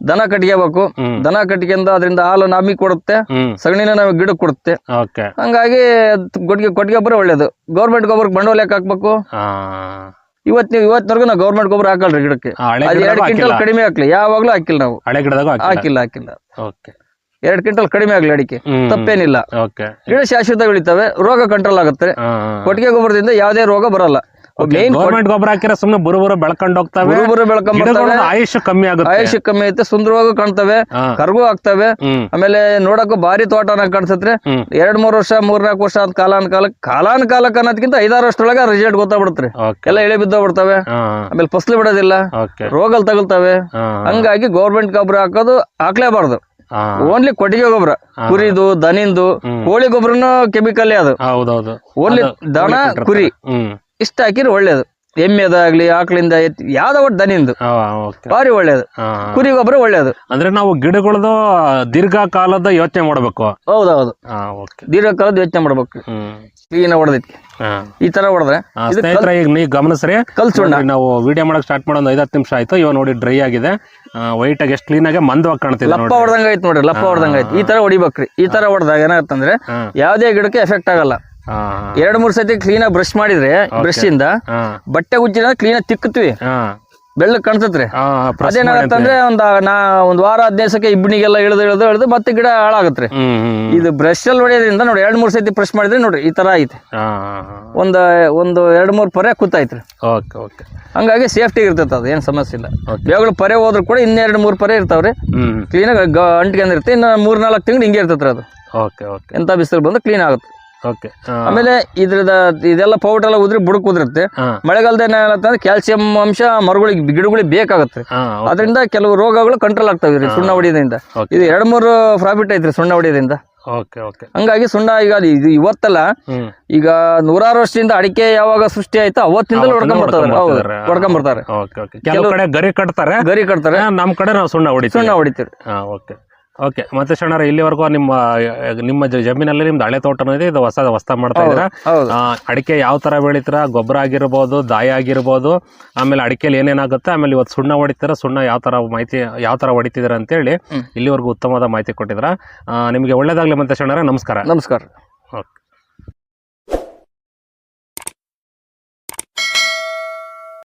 ದನ ಕಟ್ಕೋಬೇಕು ದನ ಕಟ್ಕೊಂಡ ಅದರಿಂದ ಹಾಲು ನಮಗೆ ಕೊಡುತ್ತೆ. ಸಗಣಿನ ನಮಗೆ ಗಿಡ ಕೊಡುತ್ತೆ. ಹಂಗಾಗಿ ಕೊಟ್ಟಿಗೆ ಕೊಟ್ಟಿಗೆ ಗೊಬ್ಬರ ಒಳ್ಳೇದು. ಗೌರ್ಮೆಂಟ್ ಗೊಬ್ಬರಕ್ಕೆ ಬಂಡವಾಳ ಯಾಕೆ ಹಾಕ್ಬೇಕು? ಇವತ್ ಇವತ್ತು ನೀವು ಇವತ್ತಿನವರೆಗೂ ನಾವು ಗೌರ್ಮೆಂಟ್ ಗೊಬ್ಬರ ಹಾಕಲ್ರಿ ಗಿಡಕ್ಕೆ. ಎರಡು ಕ್ವಿಂಟಲ್ ಕಡಿಮೆ ಹಾಕ್ಲಿ. ಯಾವಾಗ್ಲೂ ಹಾಕಿಲ್ಲ ನಾವು. ಹಳೆ ಗಿಡದಾಗೂ ಹಾಕಿಲ್ಲ. ಹಾಕಿಲ್ಲ ಓಕೆ. ಎರಡು ಕ್ವಿಂಟಲ್ ಕಡಿಮೆ ಆಗ್ಲಿ ಅಡಿಕೆ. ತಪ್ಪೇನಿಲ್ಲ. ಗಿಡ ಶಾಶ್ವತ ಬೆಳಿತವೆ ರೋಗ ಕಂಟ್ರೋಲ್ ಆಗುತ್ತೆ. ಕೊಟ್ಟಿಗೆ ಗೊಬ್ಬರದಿಂದ ಯಾವುದೇ ರೋಗ ಬರಲ್ಲ. ಗೌರ್ಮೆಂಟ್ ಗೊಬ್ಬರ ಹಾಕಿರ ಸುಮ್ಮನೆ ಬುರು ಬುರು ಬೆಳ್ಕೊಂಡು ಹೋಗ್ತವೆ. ಬುರುಬುರು ಆಯುಷ್ ಕಮ್ಮಿ ಆಗುತ್ತೆ. ಆಯುಷ್ ಕಮ್ಮಿ ಐತೆ ಸುಂದರವಾಗೂ ಕಾಣ್ತವೆ ಕರ್ಗು ಆಗ್ತವೆ. ಆಮೇಲೆ ನೋಡಕ್ಕೂ ಭಾರಿ ತೋಟನ ಕಾಣಿಸತ್ರೆ. ಹ್ಮ್. ಎರಡ್ ಮೂರ್ ವರ್ಷ ಮೂರ್ನಾಲ್ಕು ವರ್ಷ ಅಂತ ಕಾಲಾನ್ ಕಾಲ ಕಾಲಾನ್ ಕಾಲಕ್ಕೆ ಅನ್ನೋದಕ್ಕಿಂತ ಐದಾರು ವರ್ಷದೊಳಗ ರಿಸಲ್ಟ್ ಗೊತ್ತಾಗ್ಬಿಡ್ತ್ರಿ ಎಲ್ಲ ಎಳೆ ಬಿದ್ದ ಬಿಡ್ತವೆ. ಆಮೇಲೆ ಫಸ್ಲು ಬಿಡೋದಿಲ್ಲ. ರೋಗಲ್ ತಗಲ್ತವೆ. ಹಂಗಾಗಿ ಗೌರ್ಮೆಂಟ್ ಗೊಬ್ಬರ ಹಾಕೋದು ಹಾಕ್ಲೇಬಾರ್ದು. ಓನ್ಲಿ ಕೊಟ್ಟಿಗೆ ಗೊಬ್ಬರ. ಕುರಿದು ದನಿಂದು ಕೋಳಿ ಗೊಬ್ಬರನು ಕೆಮಿಕಲ್ ಅದು. ಓನ್ಲಿ ದನ ಕುರಿ. ಇಷ್ಟ ಹಾಕಿದ್ರೆ ಒಳ್ಳೇದು. ಎಮ್ಮೆದಾಗ್ಲಿ ಆಕಳಿಂದ ಯಾವ್ದೋ ಒಟ್ಟು ದನಿಂದು. ಭಾರಿ ಒಳ್ಳೇದು. ಕುರಿ ಗೊಬ್ಬರ ಒಳ್ಳೇದು. ಅಂದ್ರೆ ನಾವು ಗಿಡಗಳದು ದೀರ್ಘಕಾಲದ ಯೋಚನೆ ಮಾಡ್ಬೇಕು. ಹೌದೌದು. ದೀರ್ಘಕಾಲದ ಯೋಚನೆ ಮಾಡ್ಬೇಕು. ಕ್ಲೀನ್ ಹೊಡೆದೈತಿ ಈ ತರ ಹೊಡೆದ್ರೆ ಸ್ನೇಹಿತರೆ ಈಗ ನೀವು ಗಮನಿಸ್ರಿ. ಕಲ್ಸೋಣ. ನಾವು ವಿಡಿಯೋ ಮಾಡಕ್ ಸ್ಟಾರ್ಟ್ ಮಾಡೋ ಒಂದು ಐದತ್ತು ನಿಮಿಷ ಆಯ್ತು. ಇವಾಗ ನೋಡಿ ಡ್ರೈ ಆಗಿದೆ. ವೈಟ್ ಆಗಿ ಎಷ್ಟು ಕ್ಲೀನ್ ಆಗಿ ಮಂದವಾಗಿ ಕಾಣ್ತಿದೆ ಲಪ್ಪ ಹೊಡ್ದಂಗ್ ಐತಿ ನೋಡ್ರಿ ಲಪ್ಪ ಹೊಡೆದಂಗ ಆಯ್ತು. ಈ ತರ ಹೊಡಿಬೇಕ್ರಿ. ಈ ತರ ಹೊಡೆದಾಗ ಏನಾಗತ್ತಂದ್ರೆ ಯಾವ್ದೇ ಗಿಡಕ್ಕೆ ಎಫೆಕ್ಟ್ ಆಗಲ್ಲ. ಎರಡ್ ಮೂರ್ ಸತಿ ಕ್ಲೀನ್ ಆಗಿ ಬ್ರಷ್ ಮಾಡಿದ್ರೆ ಬ್ರಷ್ ಇಂದ ಬಟ್ಟೆ ಉಜ್ಜಿನ ಕ್ಲೀನ್ ಆಗಿ ತಿಕ್ಕತ್ವಿ ಹಾ. ಬೆಳ್ಳಗ್ ಕಾಣ್ತತ್ರಿ. ಅದೇನಾಗತ್ತಂದ್ರೆ ಒಂದ್ ನಾ ಒಂದ್ ವಾರ ಹದಿನೈದು ಇಬ್ಬನಿಗೆಲ್ಲ ಇಳಿದು ಇಳಿದು ಇಳಿದು ಮತ್ತೆ ಗಿಡ ಹಾಳಾಗತ್ರಿ. ಇದು ಬ್ರಷ್ ಅಲ್ಲಿ ಹೊಡೆಯೋದ್ರಿಂದ ನೋಡಿ ಎರಡ್ ಮೂರ್ ಸತಿ ಬ್ರಷ್ ಮಾಡಿದ್ರೆ ನೋಡ್ರಿ ಈ ತರ ಐತೆ. ಒಂದ್ ಒಂದು ಎರಡ್ ಮೂರ್ ಪರೆ ಕೂತೈತ್ರಿ ಓಕೆ ಹಂಗಾಗಿ ಸೇಫ್ಟಿ ಇರ್ತೈತೆ ಅದು ಏನ್ ಸಮಸ್ಯೆ ಇಲ್ಲ. ಬೇಗಳು ಪರೆ ಹೋದ್ರು ಕೂಡ ಇನ್ನೆರಡು ಮೂರ್ ಪರೆ ಇರ್ತಾವ್ರಿ. ಕ್ಲೀನ್ ಕ್ಲೀನಾಗಿ ಅಂಟ್ಕೊಂಡಿರುತ್ತೆ ಇನ್ನು ಮೂರ್ ನಾಲ್ಕು ತಿಂಗಳು ಹಿಂಗೆ ಇರ್ತೈತ್ರಿ ಅದು. ಎಂತ ಬಿಸಿಲು ಬಂದು ಕ್ಲೀನ್ ಆಗುತ್ತೆ. ಓಕೆ ಆಮೇಲೆ ಇದ್ರದ ಇದೆಲ್ಲ ಪೌಡರ್ ಎಲ್ಲ ಉದ್ರಿ ಬುಡಕ್ ಉದ್ರತ್ತೆ. ಮಳೆಗಾಲದಲ್ಲಿ ಮಳೆಗಾಲದ ಏನಾಗುತ್ತೆ ಕ್ಯಾಲ್ಸಿಯಂ ಅಂಶ ಮರಗಳಿಗೆ ಗಿಡಗಳಿಗೆ ಬೇಕಾಗುತ್ತೆ. ಅದರಿಂದ ಕೆಲವು ರೋಗಗಳು ಕಂಟ್ರೋಲ್ ಆಗ್ತಾವೆ ರೀ ಸುಣ್ಣ ಹೊಡಿಯೋದ್ರಿಂದ. ಇದು ಎರಡು ಮೂರು ಪ್ರಾಫಿಟ್ ಐತ್ರಿ ಸುಣ್ಣ ಹೊಡಿಯೋದ್ರಿಂದ. ಹಂಗಾಗಿ ಸುಣ್ಣ ಈಗ ಇದು ಇವತ್ತಲ್ಲ ಈಗ ನೂರಾರು ವರ್ಷದಿಂದ ಅಡಿಕೆ ಯಾವಾಗ ಸೃಷ್ಟಿ ಆಯ್ತಾ ಅವತ್ತಿಂದಲೂ ಹೊಡ್ಕೊಂಡ್ ಬರ್ತಾರೆ. ಹೌದು ಹೊಡ್ಕೊಂಡ್ ಬರ್ತಾರೆ. ಗರಿ ಕಟ್ತಾರೆ. ಗರಿ ಕಟ್ತಾರೆ. ನಮ್ ಕಡೆ ನಾವು ಸುಣ್ಣ ಹೊಡಿ ಸುಣ್ಣ ಹೊಡಿತೀರಿ ಹಾ ಓಕೆ ಮತ್ತೆ ಶರಣರ ಇಲ್ಲಿವರೆಗೂ ನಿಮ್ಮ ನಿಮ್ಮ ಜಮೀನಲ್ಲಿ ನಿಮ್ದು ಹಳೆ ತೋಟನೂ ಇದೆ ಇದು ಹೊಸ ಹೊಸ ಮಾಡ್ತಾ ಇದ್ದೀರಾ? ಅಡಿಕೆ ಯಾವ ತರ ಬೆಳಿತೀರಾ? ಗೊಬ್ಬರ ಆಗಿರ್ಬೋದು ದಾಯ ಆಗಿರ್ಬೋದು ಆಮೇಲೆ ಅಡಿಕೆಲಿ ಏನೇನಾಗುತ್ತೆ? ಆಮೇಲೆ ಇವತ್ತು ಸುಣ್ಣ ಹೊಡಿತೀರ? ಸುಣ್ಣ ಯಾವ ತರ ಮಾಹಿತಿ ಯಾವ ತರ ಹೊಡಿತಿದ್ದೀರಾ ಅಂತೇಳಿ ಹೇಳಿ ಇಲ್ಲಿವರೆಗೂ ಉತ್ತಮವಾದ ಮಾಹಿತಿ ಕೊಟ್ಟಿದ್ರ ನಿಮಗೆ ಒಳ್ಳೇದಾಗ್ಲಿ ಮತ್ತೆ ಶರಣರ ನಮಸ್ಕಾರ. ನಮಸ್ಕಾರ. ಓಕೆ.